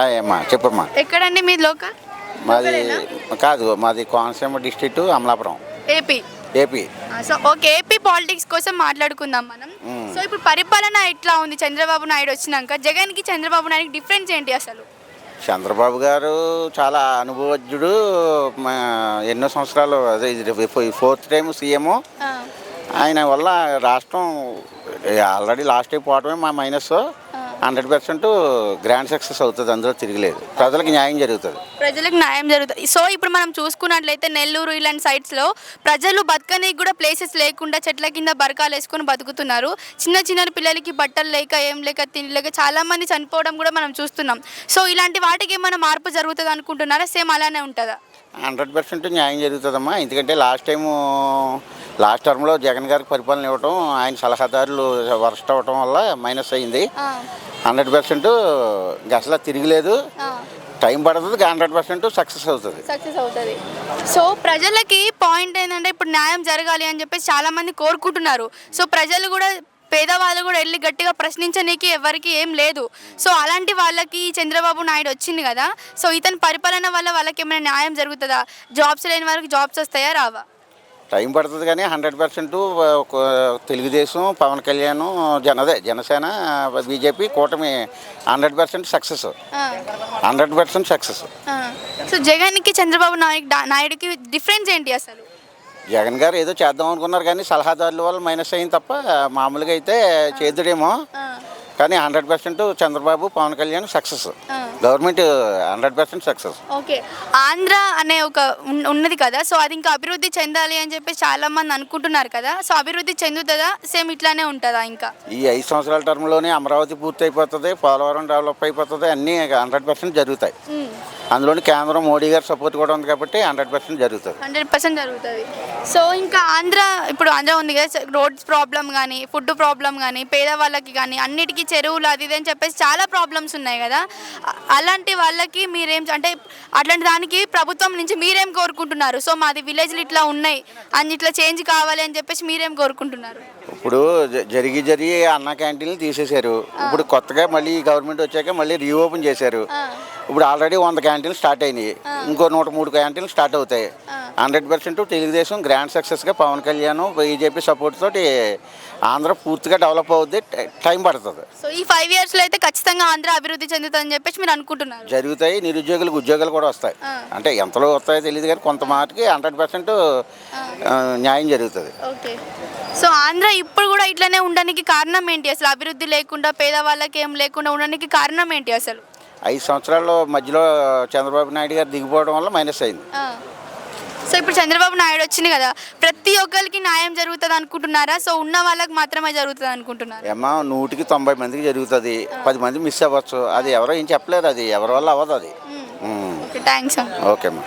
అమ్మా చెప్పమ్మా. ఎక్కడండి మీ లోకల్ మాది కాదు మాది Konaseema district Amalapuram. AP. AP. So okay AP politics కోసం మాట్లాడుకుందాం మనం. సో ఇప్పుడు పరిపాలన ఎట్లా ఉంది? చంద్రబాబు నాయుడు వచ్చినాక జగన్కి చంద్రబాబు నాయుడుకి డిఫరెన్స్ ఏంటి అసలు? చంద్రబాబు గారు చాలా అనుభవజ్ఞుడు మా ఎన్నో సంవత్సరాలు అదే ఫోర్త్ టైం సీఎం. ఆయన వల్ల రాష్ట్రం ఆల్రెడీ లాస్ట్ అయిపోవడమే మా minus. Hundred percent grand success అవుతుంది అందులో తిరగలేదు. ప్రజలకు న్యాయం జరుగుతుంది. ప్రజలకు న్యాయం జరుగుతుంది. సో ఇప్పుడు మనం చూసుకున్నట్లయితే నెల్లూరు ఇలాంటి సైట్స్లో ప్రజలు బతకనికి కూడా ప్లేసెస్ లేకుండా చెట్ల కింద బరకాలు వేసుకొని బతుకుతున్నారు. చిన్న చిన్న పిల్లలకి బట్టలు లేక ఏం లేక తినలేక లేక చనిపోవడం కూడా మనం చూస్తున్నాం. సో ఇలాంటి వాటికి ఏమైనా మార్పు జరుగుతుంది అనుకుంటున్నారా సేమ్ అలానే ఉంటుందా? హండ్రెడ్ పర్సెంట్ న్యాయం జరుగుతుందమ్మా. ఎందుకంటే లాస్ట్ టైము లాస్ట్ టర్మ్లో జగన్ గారికి పరిపాలన ఇవ్వటం ఆయన సలహాదారులు వర్స్ట్ అవ్వటం వల్ల మైనస్ అయింది. హండ్రెడ్ పర్సెంట్ అసలు తిరగలేదు. టైం పడుతుంది హండ్రెడ్ పర్సెంట్ సక్సెస్ అవుతుంది. సక్సెస్ అవుతుంది. సో ప్రజలకి పాయింట్ ఏంటంటే ఇప్పుడు న్యాయం జరగాలి అని చెప్పేసి చాలా మంది కోరుకుంటున్నారు. సో ప్రజలు కూడా పేదవాళ్ళు కూడా వెళ్ళి గట్టిగా ప్రశ్నించనీకి ఎవరికి ఏం లేదు. సో అలాంటి వాళ్ళకి చంద్రబాబు నాయుడు వచ్చింది కదా సో ఇతని పరిపాలన వల్ల వాళ్ళకి ఏమైనా న్యాయం జరుగుతుందా? జాబ్స్ లేని వాళ్ళకి జాబ్స్ వస్తాయా రావా? టైం పడుతుంది కానీ హండ్రెడ్ పర్సెంట్ తెలుగుదేశం పవన్ కళ్యాణ్ జన అదే జనసేన బీజేపీ కూటమి hundred percent success. Hundred percent success. So జగన్కి చంద్రబాబు నాయుడు నాయుడుకి డిఫరెన్స్ ఏంటి అసలు? జగన్ గారు ఏదో చేద్దాం అనుకున్నారు కానీ సలహాదారుల వల్ల మైనస్ అయింది తప్ప మామూలుగా అయితే చేద్దుడేమో. కానీ hundred percent Chandrababu Pavan Kalyan success. Government hundred percent success. Okay. Andhra అనే ఒక ఉన్- ఉన్నది కదా సో అది ఇంకా అభివృద్ధి చెందాలి అని చెప్పి చాలా మంది అనుకుంటున్నారు కదా సో అభివృద్ధి చెందుతుందా? సేమ్ ఇట్లానే ఉంటుందా ఇంకా? ఈ ఐదు సంవత్సరాల టర్మ్లోనే అమరావతి పూర్తి అయిపోతుంది పోలవరం డెవలప్ అయిపోతుంది అన్నీ హండ్రెడ్ పర్సెంట్ జరుగుతాయి. అందులోని కేంద్రం మోడీ గారు సపోర్ట్ కూడా ఉంది కాబట్టి హండ్రెడ్ పర్సెంట్ జరుగుతుంది. హండ్రెడ్ పర్సెంట్ జరుగుతుంది. సో ఇంకా ఆంధ్ర ఇప్పుడు ఆంధ్ర ఉంది కదా రోడ్స్ ప్రాబ్లం కానీ ఫుడ్ ప్రాబ్లం కానీ పేదవాళ్ళకి కానీ అన్నిటికీ చెరువులు అది ఇది అని చెప్పేసి చాలా ప్రాబ్లమ్స్ ఉన్నాయి కదా. అలాంటి వాళ్ళకి మీరేం అంటే అట్లాంటి దానికి ప్రభుత్వం నుంచి మీరేం కోరుకుంటున్నారు? సో మాది విలేజ్లు ఇట్లా ఉన్నాయి అని ఇట్లా చేంజ్ కావాలి అని చెప్పేసి మీరేం కోరుకుంటున్నారు? ఇప్పుడు జరిగి జరిగి అన్న క్యాంటీన్లు తీసేశారు. ఇప్పుడు కొత్తగా మళ్ళీ గవర్నమెంట్ వచ్చాక మళ్ళీ రీఓపెన్ చేశారు. ఇప్పుడు ఆల్రెడీ వంద క్యాంటీన్లు స్టార్ట్ అయినాయి. ఇంకో నూట మూడు క్యాంటీన్లు స్టార్ట్ అవుతాయి. హండ్రెడ్ పర్సెంట్ తెలుగుదేశం గ్రాండ్ సక్సెస్గా పవన్ కళ్యాణ్ బీజేపీ సపోర్ట్ తోటి ఆంధ్ర పూర్తిగా డెవలప్ అవుద్ది. ట- పడుతుంది. సో ఈ ఫైవ్ ఇయర్స్లో అయితే ఖచ్చితంగా ఆంధ్ర అభివృద్ధి చెందుతుందని చెప్పేసి మీరు అనుకుంటున్నారు. జరుగుతాయి. నిరుద్యోగులకు ఉద్యోగాలు కూడా వస్తాయి. అంటే ఎంతలో వస్తాయో తెలియదు కానీ కొంత మాటకి హండ్రెడ్ పర్సెంట్ న్యాయం జరుగుతుంది. ఓకే. సో ఆంధ్ర ఇప్పుడు కూడా ఇట్లనే ఉండడానికి కారణం ఏంటి? అసలు అభివృద్ధి లేకుండా పేదవాళ్ళకి ఏం లేకుండా ఉండడానికి కారణం ఏంటి అసలు? ఐదు సంవత్సరాల్లో మధ్యలో చంద్రబాబు నాయుడు గారు దిగిపోవడం వల్ల మైనస్ అయింది. సో ఇప్పుడు చంద్రబాబు నాయుడు వచ్చింది కదా ప్రతి ఒక్కరికి న్యాయం జరుగుతుంది అనుకుంటున్నారా? సో ఉన్న వాళ్ళకి మాత్రమే జరుగుతుంది అనుకుంటున్నారా? ఏమో నూటికి తొంభై మందికి జరుగుతుంది. పది మంది మిస్ అవ్వచ్చు. అది ఎవరో ఏం చెప్పలేదు అది. ఎవరి వల్ల అవ్వదు అది. థ్యాంక్స్ ఓకే అమ్మా.